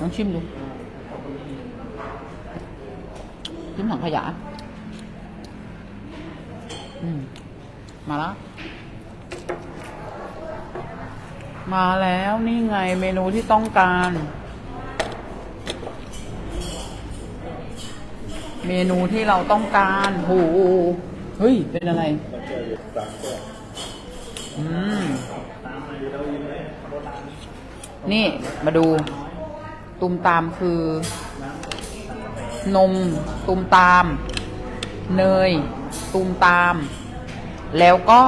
ลองชิมดูชิมถังขยะอืมมาแล้ว มาแล้วนี่ไงเมนูที่ต้องการ เมนูที่เราต้องการโหเฮ้ย เป็นอะไรอืมนี่ มาดู ตุมตามคือ นมตุมตาม เนยตุมตาม แล้วก็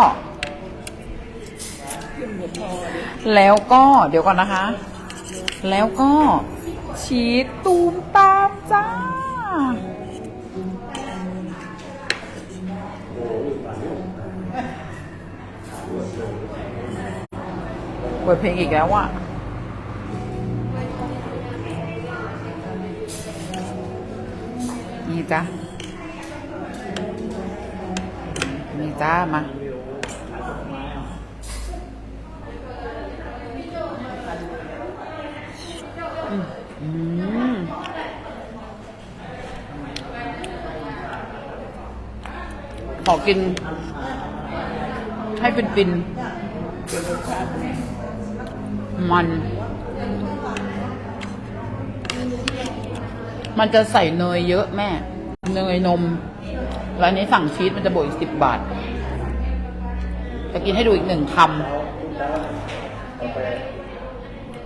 แล้วก็เดี๋ยวก่อนนะคะ แล้วก็ ชีสตูมตามจ้าเปิดเพลงอีกแล้วอะ นี่จ้ะนี่จ้ามาอืมอืมขอกิน ให้เป็นฟินมัน มันจะใส่เนยเยอะแม่ เนยนม แล้วอันนี้สั่งชีสมันจะบวกอีกสิบบาท จะกินให้ดูอีกหนึ่งคำ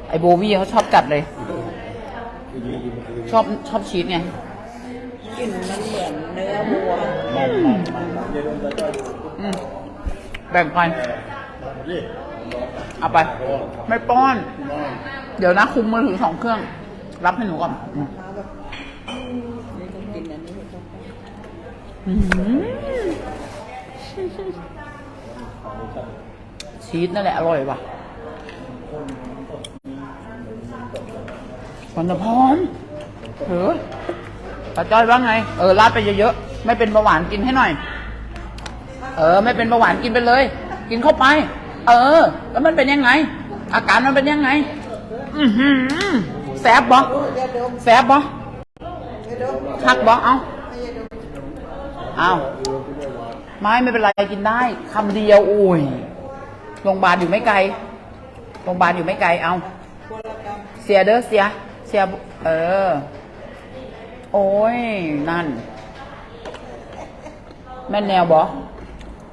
ไอโบวี่เขาชอบจัดเลย ชอบชอบชีสไงกลิ่นมันเหมือนเนื้อวัวอืมแบ่งกันเอาไป ไม่ป้อน เดี๋ยวนะคุมมือถือสองเครื่อง รับให้หนูก่อนอืม มาแบบอืมนี่ต้องกินอันนี้ไม่ต้องกิน อืม ชีสนั่นแหละอร่อยว่ะ มันจะพร้อมเถอะป้าจ้อยว่าไง เออราดไปเยอะๆ ไม่เป็นเบาหวานกินให้หน่อย เออ ไม่เป็นเบาหวานกินไปเลย กินเข้าไป เออ แล้วมันเป็นยังไง อาการมันเป็นยังไง อือหือแสบบอแสบบอคักบ่เอา อาไม่ไม่เป็นไรกินได้คำเดียวโอ้ยโรงพยาบาลอยู่ไม่ไกลโรงพยาบาลอยู่ไม่ไกลเอา เสียเด้อเสีย เสียเออ โอ้ยนั่น แม่นแนวบอ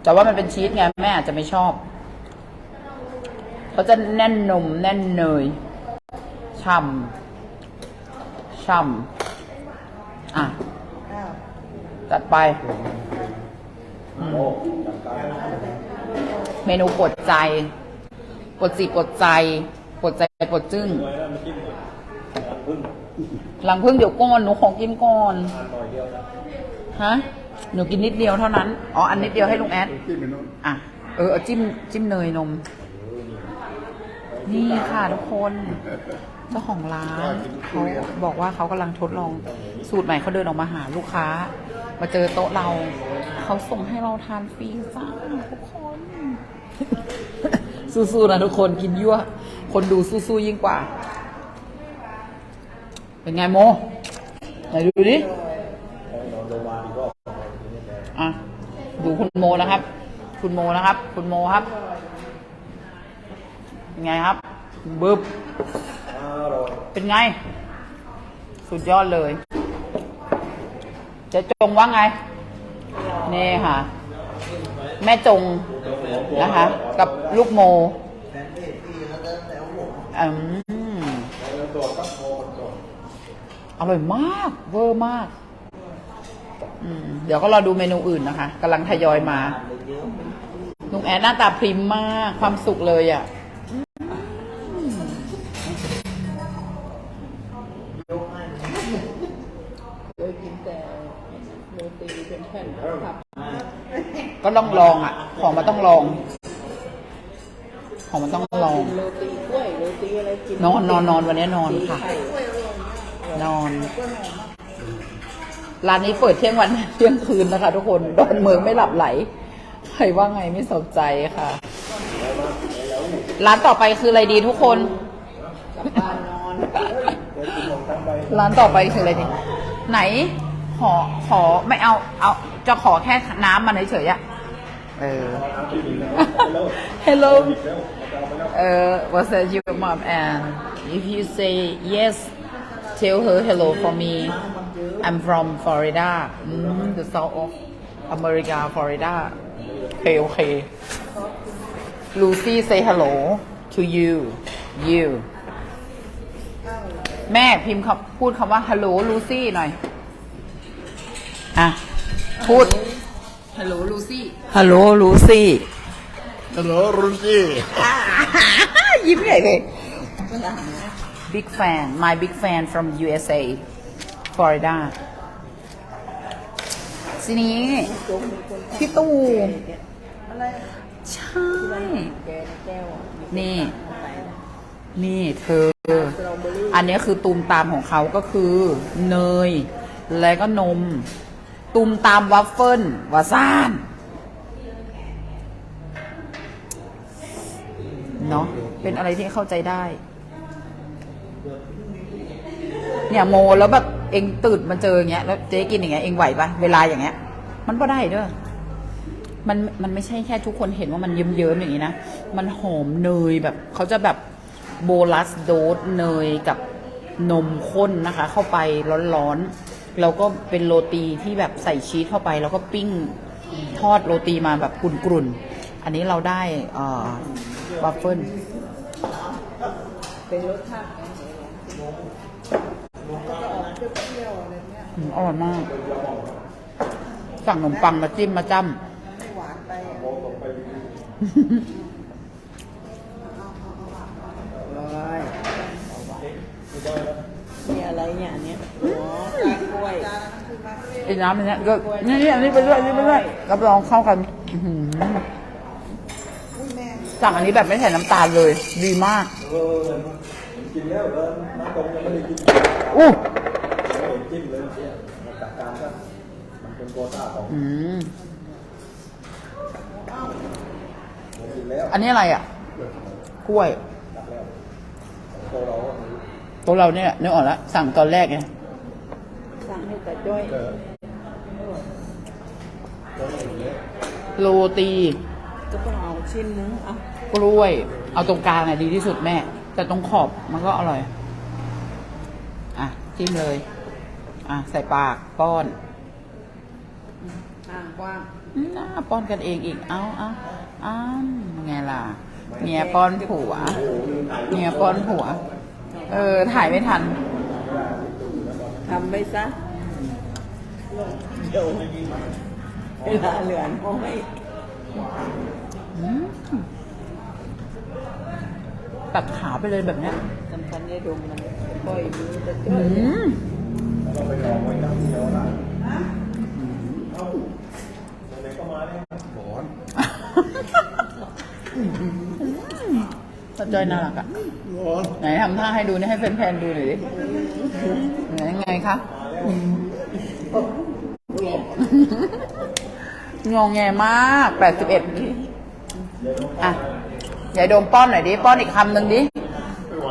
แต่ว่ามันเป็นชีสไงแม่อาจจะไม่ชอบเขาจะแน่นนมแน่นเนยช่ำช่ำอะ จัดไป เมนูปวดใจปวดจิตปวดใจปวดใจปวดจึ้งหลังพึ่งเดี๋ยวก่อนหนูของกินก่อนฮะหนูกินนิดเดียวเท่านั้น อ๋อ อันนิดเดียวให้ลุงแอดอะ เออเอาจิ้มจิ้มเนยนม นี่ค่ะทุกคน เจ้าของร้านเขาบอกว่าเขากำลังทดลองสูตรใหม่เขาเดินออกมาหาลูกค้า มาเจอโต๊ะเรา เขาส่งให้เราทานฟรีจ้าทุกคน สู้ๆนะทุกคนกินยั่ว คนดูสู้ๆยิ่งกว่า เป็นไงโมไหนดูดิอะดูคุณโมนะครับ คุณโมนะครับ คุณโมครับเป็นไงครับบึบเป็นไง สุดยอดเลย จะจงว่าไง นี่ค่ะ แม่จงนะคะ กับลูกโมอืมอร่อยมาก เวอร์มาก อืม เดี๋ยวก็รอดูเมนูอื่นนะคะกำลังทยอยมาลุงแอนหน้าตาพริมมาก ความสุขเลยอะ่ะ โรตีเป็นแผ่นผับก็ต้องลองอะ่ะ ของมันต้องลอง ของมันต้องลอง โรตีกล้วยโรตีอะไรกินนอนนอนนอนวันนี้นอนค่ะ ไข่นอน ร้านนี้เปิดเที่ยงวัน เที่ยงคืนนะคะ ทุกคนดอนเมืองไม่หลับไหล ใครว่าไงไม่สนใจค่ะ ร้านต่อไปคืออะไรดีทุกคน กลับบ้านนอน ร้านต่อไปคืออะไรดีไหน ขอขอไม่เอาเอาจะขอแค่น้ำมันเฉยๆอะเออ Hello เออ what's that your mom and if you say yes tell her hello for me I'm from Florida mm, the south of America Florida okay okay Lucy say hello to you you แม่พิมพ์คำพูดคำว่า hello Lucy หน่อย อะ พูด hello Lucy hello Lucy Hello, Rusi. ยิ้มใหญ่เลย big fan my big fan from USA Florida ทีนี้พี่ตู่อะไรใช่แกในแก้วอะนี่ นี่เธอสตรอเบอรี่อันนี้คือตูมตามของเขาก็คือ เนย และก็นม ตูมตามวัฟเฟิลวาซานเนาะเป็นอะไรที่เข้าใจได้ เนี่ยโมแล้วแบบเองตื่นมาเจออย่างเงี้ยแล้วเจ๊กินอย่างเงี้ยเองไหวปะเวลาอย่างเงี้ย มันก็ได้ด้อมันมันไม่ใช่แค่ทุกคนเห็นว่ามันเยิ้มๆอย่างนี้นะ มันหอมเนยแบบเขาจะแบบโบลัสโดสเนยกับนมข้นนะคะ เข้าไปร้อนๆ แล้วก็เป็นโรตีที่แบบใส่ชีสเข้าไป แล้วก็ปิ้งทอดโรตีมาแบบกรุ่นๆ อันนี้เราได้เอ่อวัฟเฟิลเป็นรสชาติก็จะออกเปรี้ยวๆอะไรเงี้ยอืมอร่อยมาก สั่งขนมปังมาจิ้มมาจ้ไม่หวานไปอะ มีอะไรเนี่ยอันเนี้ยอ๋อกล้วยำไอ้น้ำอันเนี้ยก็นี่นี่อันนี้ไปด้วยอันนี้ไปด้วยรับรองเข้ากันอื้อหือสั่งอันนี้แบบไม่ใส่น้ำตาลเลย ดีมากเออกินแล้วแล้วน้ำตรงยังไม่ได้กินอู้ไม่เห็นจิ้มเลยเนี่ยมาจัดการซะมันเป็นโควต้าของอืมผมกินแล้วอันนี้อะไรอะ กล้วยจัดแล้วโตเราก็มีตัวเราเนี่ยนึกออกแล้วสั่งตอนแรกไง สั่งให้แต่จ้อยเจอเจออยู่เลย โรตี ก็ต้องเอาชิ้นนึงอะกล้วย เอาตรงกลางเนี่ยดีที่สุดแม่ แต่ตรงขอบมันก็อร่อย อะจิ้มเลย อะใส่ปากป้อนห่างกว้างอืมอะป้อนกันเองอีก เอาเอาอ้าวไงล่ะเมียป้อนผัวเมียป้อนผัว เออ ถ่ายไม่ทัน ทำไปซะ เดี๋ยว เวลาเหลือน้อยตัดขาไปเลยแบบเนี้ยสำคัญในดมมันค่อยมีแต่จ้อือยมเราไปลองไว้น้ำเดียวละเอ้าไหนๆก็มาเนี่ยหมอนสจอยน่ารักอะหมอนไหนทำท่าให้ดูนี่ให้แฟนๆดูหน่อยดิไหนยังไงคะ งงแงมากแปดสิบเอ็ดอะยายโดมป้อนหน่อยดิ ป้อนอีกคำหนึ่งดิไม่ไหว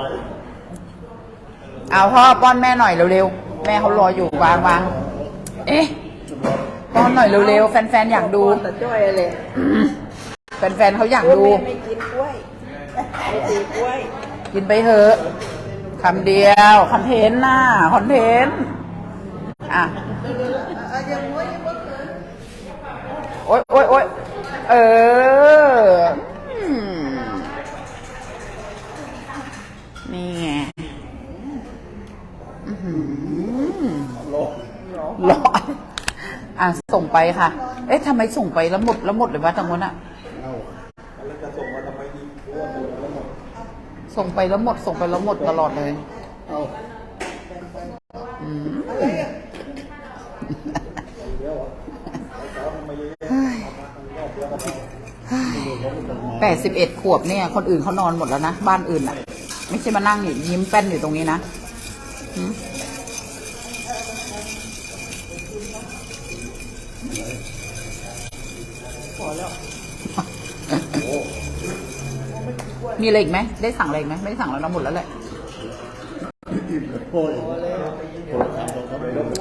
เอาพ่อป้อนแม่หน่อยเร็วๆ แม่เขารออยู่วางวางเอ๊ะ ป้อนหน่อยเร็วๆ แฟนๆ อยากดูแต่จ้อยอะไรแฟนๆเขาอยากดูแม่ไม่กินกล้วยไม่ตีกล้วย กินไปเถอะคำเดียวคอนเทนต์น่ะคอนเทนต์ อะโอ๊ยโอ๊ยโอ๊ยเอออืมนี่ไงอื้อหือรอร้อนอะส่งไปค่ะ เอ๊ะทำไมส่งไปแล้วหมดแล้วหมดเลยวะทางนู้นอะเอ้าแล้วจะส่งมาทำไมดีเพราะว่าส่งแล้วหมดส่งไปแล้วหมด ส่งไปแล้วหมดตลอดเลย เอ้า อืม เดี๋ยวอะไอ้สาวทำไมเยอะแยะเอามาทำรอบเดียวกันเอา แปดสิบเอ็ดขวบเนี่ย คนอื่นเขานอนหมดแล้วนะ บ้านอื่นอะ ไม่ใช่มานั่งอยู่ยิ้มแป้นอยู่ตรงนี้นะมีอะไรอีกไหม ได้สั่งอะไรอีกไหม ไม่ได้สั่งแล้วนะหมดแล้วแหละอิ่มเลย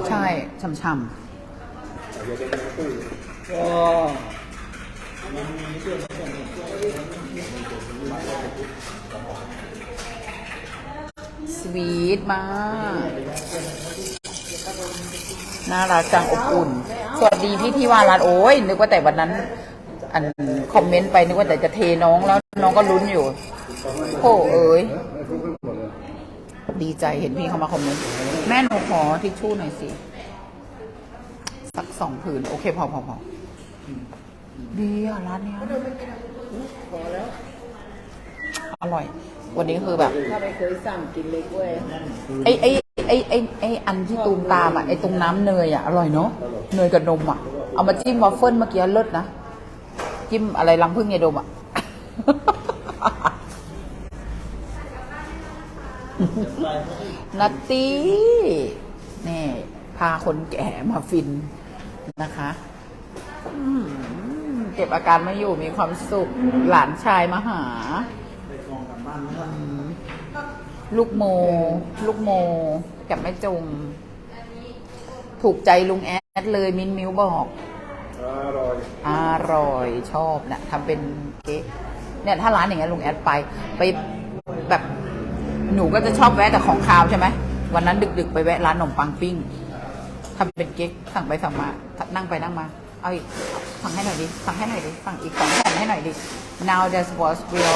ใช่ช่ำๆ สวีทมาก น่ารักจังอบอุ่น สวัสดีพี่ที่วารัตโอ้ย นึกว่าแต่วันนั้น อันคอมเมนต์ไปนึกว่าแต่จะเทน้องแล้วน้องก็ลุ้นอยู่โอ้เอ้ยดีใจเห็นพี่เขามาคอมเมนต์แม่หนูขอทิชชู่หน่อยสิ สักสองผืน โอเค พอพอพอ ดีอะร้านเนี้ยพอแล้วอร่อย วันนี้คือแบบถ้าไม่เคยสั่งกินเลยกล้วยไอ้ไอ้ไอ้ไอ้ไอ้อันที่ตูมตามอะไอ้ตรงน้ำเนยอะอร่อยเนาะเนยกับนมอะเอามาจิ้มวอฟเฟิลเมื่อกี้เลิศนะจิ้มอะไรรังพึ่งยายดมอะนัตตี้นี่พาคนแก่มาฟินนะคะ อืมเก็บอาการไม่อยู่มีความสุขหลานชายมาหา ลูกโม ลูกโมกับแม่จง ถูกใจลุงแอดเลยมินมิวบอกอร่อยอร่อยชอบเนะทำเป็นเก๊กเนี่ยถ้าร้านอย่างเงี้ยลุงแอดไป ไปแบบหนูก็จะชอบแวะแต่ของคาวใช่ไหมวันนั้นดึกๆ ไปแวะร้านขนมปังปิ้งทำเป็นเก๊กสั่งไปสั่งมานั่งไปนั่งมา เอาอีกฟังให้หน่อยดิฟังให้หน่อยดิฟังอีกฟังให้หน่อยดิ now that was real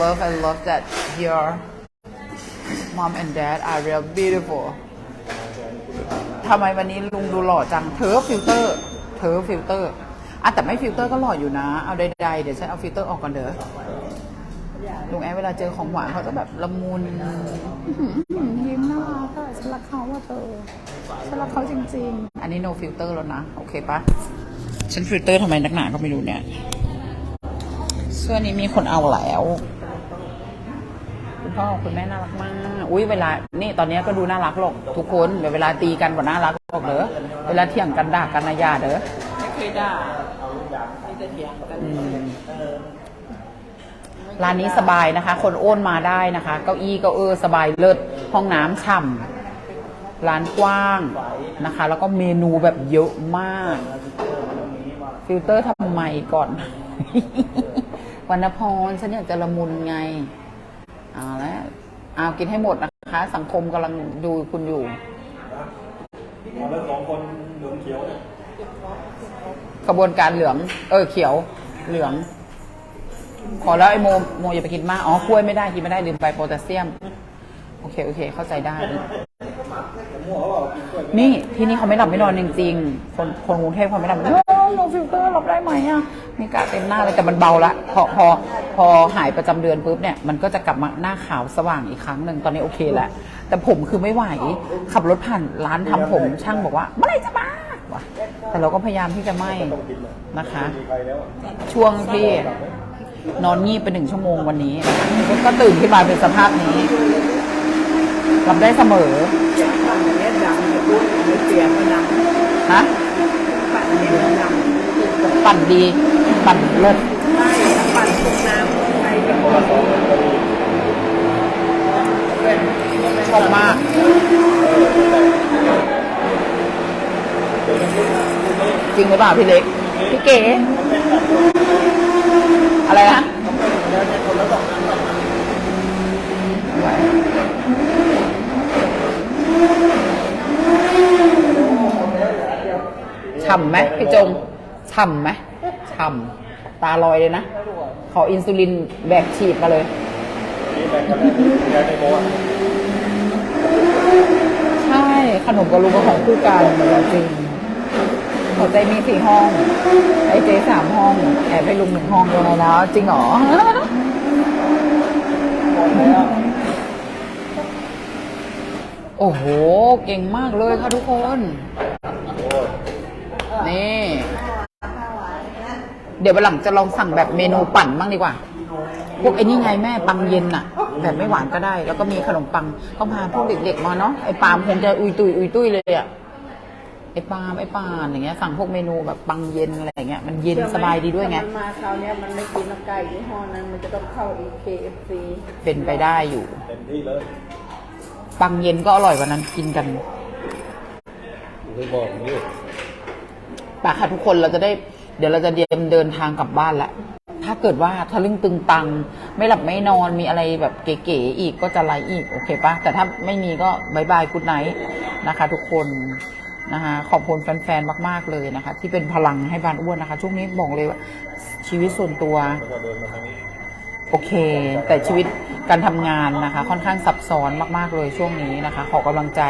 love and love that your mom and dad are real beautiful ทำไมวันนี้ลุงดูหล่อจัง เธอฟิลเตอร์ เธอฟิลเตอร์อะแต่ไม่ฟิลเตอร์ก็หล่ออยู่นะ เอาใดๆเดี๋ยวฉันเอาฟิลเตอร์ออกก่อนเด้อ ลุงแอดเวลาเจอของหวานเขาจะแบบละมุนยิ้มน่ารักอะฉันรักเขาว่าเธอฉันรักเขาจริง ๆ อันนี้ no filter แล้วนะ โอเคปะฉันฟิลเตอร์ทำไมนักหนาก็ไม่รู้เนี่ยเสื้อนี้มีคนเอาแล้วคุณพ่อคุณแม่น่ารักมาก อุ้ยเวลา นี่ตอนนี้ก็ดูน่ารักหรอกทุกคนเดี๋ยวเวลาตีกันกว่าน่ารักหรอกเด้อเวลาเถียงกันด่ากันนะอยาเด้อไม่เคยด่ามีแต่เถียงกันอืม ร้านนี้สบายนะคะ คนโอนมาได้นะคะ เก้าอี้ก็เออสบายเลิศห้องน้ำฉ่ำร้านกว้างนะคะ แล้วก็เมนูแบบเยอะมาก ฟิลเตอร์ทำไมก่อน วรรณพรฉันอยากจะละมุนไงเอาแล้วเอากินให้หมดนะคะ สังคมกำลังดูคุณอยู่เอาแล้วสองคนเหลืองเขียวเนี่ยกระบวนการเหลือง เออเขียวเหลือง ขอแล้วไอ้โมโมอย่าไปกินมาก อ๋อกล้วยไม่ได้กินไม่ได้ลืมไปโพแทสเซียม โอเค โอเค เข้าใจได้ นี่ที่นี่เขาไม่หลับไม่นอนจริงๆ คนคนกรุงเทพเขาไม่หลับไม่นอนลงฟิลเตอร์หลับได้ไหมอะมีกะเต็มหน้าเลยแต่มันเบาละพอพอพอหายประจำเดือนปุ๊บเนี่ยมันก็จะกลับมาหน้าขาวสว่างอีกครั้งหนึ่งตอนนี้โอเคแล้วแต่ผมคือไม่ไหว ขับรถผ่านร้านทำผมช่างบอกว่าเมื่อไรจะมาแต่เราก็พยายามที่จะไม่นะคะมีใครแล้วอะช่วงที่ นอนงีบไปหนึ่งชั่วโมงวันนี้ก็ตื่นขึ้นมาเป็นสภาพนี้รับได้เสมอปั่นอันนี้ดังเลยพูดไม่เสียงมันดังฮะปั่นอันนี้มันดังปั่นดี ปั่นเลิศใช่ปั่นพวกน้ำไปกับพวกชอบมากจริงหรือเปล่าพี่เล็ก พี่เก๋ อะไรนะฉ่ำไหมพี่จงฉ่ำไหมฉ่ำตาลอยเลยนะ ขออินซูลินแบกฉีดมาเลยนี่แบ่งกันได้ยายในโมอะใช่ ขนมกับลุงก็ของคู่กันจริง หัวใจมีสี่ห้อง ไอเจสามห้อง แอบให้ลุงหนึ่งห้องยังไงแล้ว จริงเหรอโอ้โห เก่งมากเลยค่ะทุกคน นี่ เดี๋ยววันหลังจะลองสั่งแบบเมนูปั่นบ้างดีกว่า พวกไอ้นี่ไงแม่ปังเย็นอะแบบไม่หวานก็ได้ แล้วก็มีขนมปัง ก็พาพวกเด็กๆมาเนาะไอ้ปามคงจะอุยตุยอุยตุยเลยอะ ไอ้ปาล์มไอ้ปานอย่างเงี้ยสั่งพวกเมนูแบบปังเย็นอะไรอย่างเงี้ยมันเย็นสบายดีด้วยไง มันมาคราวเนี้ยมันไม่กินน้ำไก่ยี่ห้อนั้น มันจะต้องเข้า EKFC เป็นไปได้อยู่ เต็มที่เลยปังเย็นก็อร่อยกว่านั้นกินกันเคยบอกนี่ปค่ะทุกคนเราจะได้ เดี๋ยวเราจะเดินเดินทางกลับบ้านแล้วถ้าเกิดว่าทะลึ่งตึงตัง ไม่หลับไม่นอนมีอะไรแบบเก๋ๆอีกก็จะไลฟ์อีกโอเคปะแต่ถ้าไม่มีก็บายบายกุดไนท์นะคะ ทุกคน นะคะขอบคุณแฟนๆ มาก ๆ เลยนะคะ ที่เป็นพลังให้บานอ้วนนะคะ ช่วงนี้บอกเลยว่าชีวิตส่วนตัว โอเค แต่ชีวิตการทำงานนะคะ ค่อนข้างซับซ้อนมาก ๆ เลยช่วงนี้นะคะ ขอกำลังใจ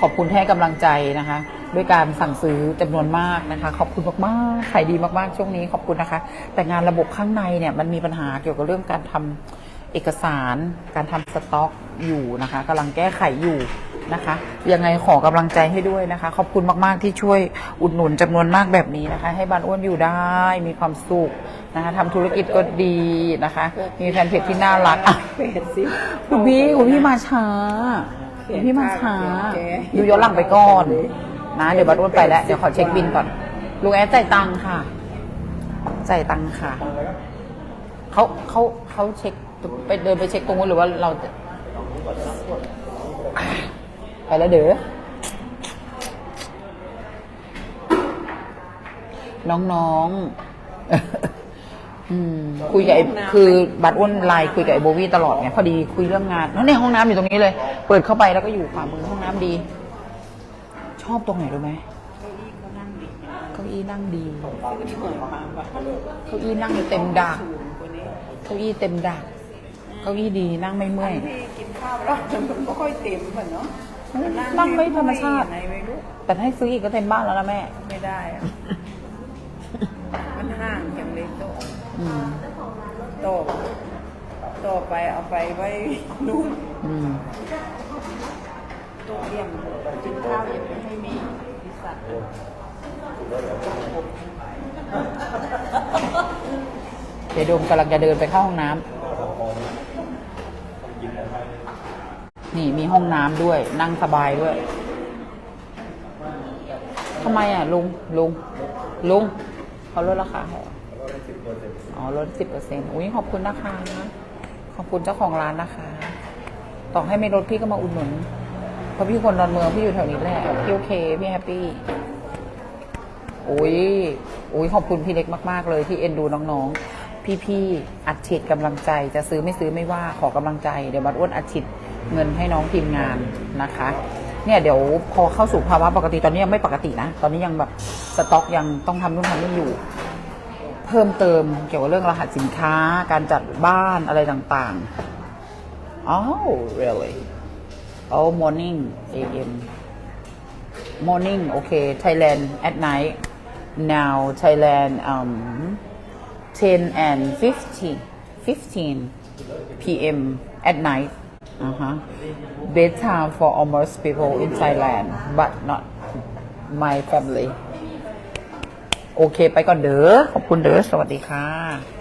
ขอบคุณที่ให้กำลังใจนะคะ ด้วยการสั่งซื้อจำนวนมากนะคะ ขอบคุณมากๆขายดีมากๆ ช่วงนี้ขอบคุณนะคะ แต่งานระบบข้างในเนี่ยมันมีปัญหาเกี่ยวกับเรื่องการทำเอกสาร การทำสต็อกอยู่นะคะกำลังแก้ไขอยู่ นะคะยังไงขอกำลังใจให้ด้วยนะคะ ขอบคุณมากๆที่ช่วยอุดหนุนจำนวนมากแบบนี้นะคะ ให้บ้านอ้วนอยู่ได้มีความสุขนะคะทำธุรกิจก็ดีนะคะ มีแฟนเพจที่น่ารักอะเป็ดสิคุณพี่คุณพี่มาช้าเขีคุยนณพี่มาช้าแกดูย้อนหลังไปก่อนนะเดี๋ยวบัตรอ้วนไปแล้วเดี๋ยวขอเช็คบินก่อนลุงแอดจ่ายตังค่ะ จ่ายตังค่ะเขาเขาเขาเช็คไปเดินไปเช็คตรงนู้นหรือว่าเราจะ ไปแล้วเด้อ น้องๆ อืม คุยกับไอ้คือบัตรอ้วนไลน์คุยกับไอ้โบวี่ตลอดไงพอดีคุยเรื่องงานแล้วในห้องน้ำอยู่ตรงนี้เลย เปิดเข้าไปแล้วก็อยู่ขวามือห้องน้ำดี ชอบตรงไหนรู้ไหมเก้าอี้นั่งดีเก้าอี้นั่งเต็มดักเก้าอี้เต็มดักเก้าอี้ดีนั่งไม่เมื่อยที่กินข้าวแล้วมันไม่ค่อยเต็มเหมือนเนาะ นั่งไม่ธรรมชาติ ไหนไม่รู้แต่ให้ซื้ออีกก็เต็มบ้านแล้วนะแม่ ไม่ได้อะมันห่างจังเลยโตะอืมโตะโตะไปเอาไปไว้นู่นอืมโตะเลี้ยงกินข้าวยังไม่ให้มีพิสัตว์เดี๋ยวโดมกำลังจะเดินไปเข้าห้องน้ำ นี่มีห้องน้ำด้วย นั่งสบายด้วยทำไมอะ ลุงลุงลุงเขาลดราคาให้เหรออ๋อลดสิบเปอร์เซ็นต์อุ้ยขอบคุณนะคะขอบคุณเจ้าของร้านนะคะ ต่อให้ไม่ลดพี่ก็มาอุดหนุนเพราะพี่คนดอนเมืองพี่อยู่แถวนี้แหละพี่โอเคพี่แฮปปี้อุ้ยอุ้ยขอบคุณพี่เล็กมาก ๆ เลยที่เอ็นดูน้องๆ พี่ๆอัดฉีดกำลังใจจะซื้อไม่ซื้อไม่ว่าขอกำลังใจเดี๋ยวบัดอ้วนอัดฉีด เงินให้น้องทีมงานนะคะ เนี่ยเดี๋ยวพอเข้าสู่ภาวะปกติตอนนี้ยังไม่ปกตินะ ตอนนี้ยังแบบสต็อกยังต้องทำนู่นทำนี่อยู่ เพิ่มเติมเกี่ยวกับเรื่องรหัสสินค้า การจัดบ้านอะไรต่างๆ oh really oh morning am morning okay Thailand at night now Thailand um 10 and 15 15 p.m. at night uh-huh bedtime for almost people in Thailand but not my family โอเค ไปก่อนเด้อ ขอบคุณเด้อ สวัสดีค่ะ